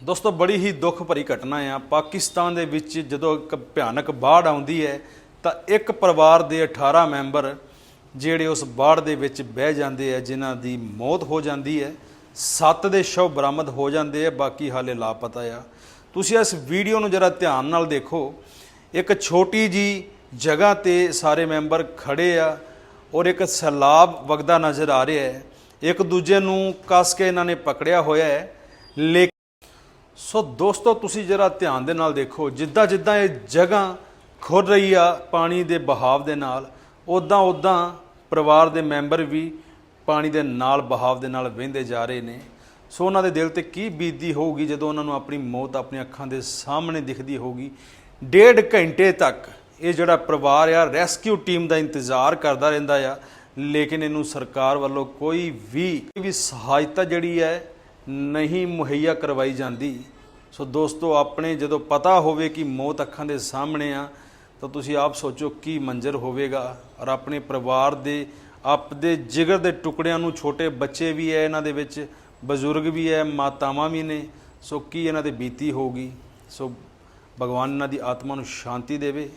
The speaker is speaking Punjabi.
ਦੋਸਤੋ, ਬੜੀ ਹੀ ਦੁੱਖ ਭਰੀ ਘਟਨਾ ਆ। ਪਾਕਿਸਤਾਨ ਦੇ ਵਿੱਚ ਜਦੋਂ ਇੱਕ ਭਿਆਨਕ ਬਾੜ ਆਉਂਦੀ ਹੈ, ਤਾਂ ਇੱਕ ਪਰਿਵਾਰ ਦੇ 18 ਮੈਂਬਰ ਜਿਹੜੇ ਉਸ ਬਾੜ ਦੇ ਵਿੱਚ ਬਹਿ ਜਾਂਦੇ ਆ, ਜਿਨ੍ਹਾਂ ਦੀ ਮੌਤ ਹੋ ਜਾਂਦੀ ਹੈ। ਸੱਤ ਦੇ ਸ਼ਵ ਬਰਾਮਦ ਹੋ ਜਾਂਦੇ ਆ, ਬਾਕੀ ਹਾਲੇ ਲਾਪਤਾ ਆ। ਤੁਸੀਂ ਇਸ ਵੀਡੀਓ ਨੂੰ ਜਰਾ ਧਿਆਨ ਨਾਲ ਦੇਖੋ। ਇੱਕ ਛੋਟੀ ਜੀ ਜਗ੍ਹਾ ਤੇ ਸਾਰੇ ਮੈਂਬਰ ਖੜੇ ਆ ਔਰ ਇੱਕ ਸੈਲਾਬ ਵਗਦਾ ਨਜ਼ਰ ਆ ਰਿਹਾ ਹੈ। ਇੱਕ ਦੂਜੇ ਨੂੰ ਕੱਸ ਕੇ ਇਹਨਾਂ ਨੇ ਪਕੜਿਆ ਹੋਇਆ ਹੈ, ਲੇਕਿਨ ਸੋ ਦੋਸਤੋ, ਤੁਸੀਂ ਜਰਾ ਧਿਆਨ ਦੇ ਨਾਲ ਦੇਖੋ, ਜਿੱਦਾਂ ਜਿੱਦਾਂ ਇਹ ਜਗ੍ਹਾ ਖੁਰ ਰਹੀ ਆ ਪਾਣੀ ਦੇ ਬਹਾਵ ਦੇ ਨਾਲ ਉਦਾਂ ਉਦਾਂ ਪਰਿਵਾਰ ਦੇ ਮੈਂਬਰ ਵੀ ਪਾਣੀ ਦੇ ਨਾਲ ਬਹਾਵ ਦੇ ਨਾਲ ਵਹਿੰਦੇ ਜਾ ਰਹੇ ਨੇ। ਸੋ ਉਹਨਾਂ ਦੇ ਦਿਲ ਤੇ ਕੀ ਬੀਤਦੀ ਹੋਊਗੀ ਜਦੋਂ ਉਹਨਾਂ ਨੂੰ ਆਪਣੀ ਮੌਤ ਆਪਣੀਆਂ ਅੱਖਾਂ ਦੇ ਸਾਹਮਣੇ ਦਿਖਦੀ ਹੋਊਗੀ? ਡੇਢ ਘੰਟੇ ਤੱਕ ਇਹ ਜਿਹੜਾ ਪਰਿਵਾਰ ਆ, ਰੈਸਕਿਊ ਟੀਮ ਦਾ ਇੰਤਜ਼ਾਰ ਕਰਦਾ ਰਹਿੰਦਾ ਆ, ਲੇਕਿਨ ਇਹਨੂੰ ਸਰਕਾਰ ਵੱਲੋਂ ਕੋਈ ਵੀ ਵੀ ਸਹਾਇਤਾ ਜਿਹੜੀ ਹੈ ਨਹੀਂ ਮੁਹੱਈਆ ਕਰਵਾਈ ਜਾਂਦੀ। ਸੋ ਦੋਸਤੋ, ਆਪਣੇ ਜਦੋਂ ਪਤਾ ਹੋਵੇ ਕਿ ਮੌਤ ਅੱਖਾਂ ਦੇ ਸਾਹਮਣੇ ਆ, ਤਾਂ ਤੁਸੀਂ ਆਪ ਸੋਚੋ ਕੀ ਮੰਜ਼ਰ ਹੋਵੇਗਾ। ਔਰ ਆਪਣੇ ਪਰਿਵਾਰ ਦੇ ਆਪਦੇ ਜਿਗਰ ਦੇ ਟੁਕੜਿਆਂ ਨੂੰ ਛੋਟੇ ਬੱਚੇ ਵੀ ਹੈ ਇਹਨਾਂ ਦੇ ਵਿੱਚ ਬਜ਼ੁਰਗ ਵੀ ਹੈ ਮਾਤਾਵਾਂ ਵੀ ਨੇ। ਸੋ ਕੀ ਇਹਨਾਂ ਦੇ ਬੀਤੀ ਹੋਊਗੀ। ਸੋ ਭਗਵਾਨ ਇਹਨਾਂ ਦੀ ਆਤਮਾ ਨੂੰ ਸ਼ਾਂਤੀ ਦੇਵੇ।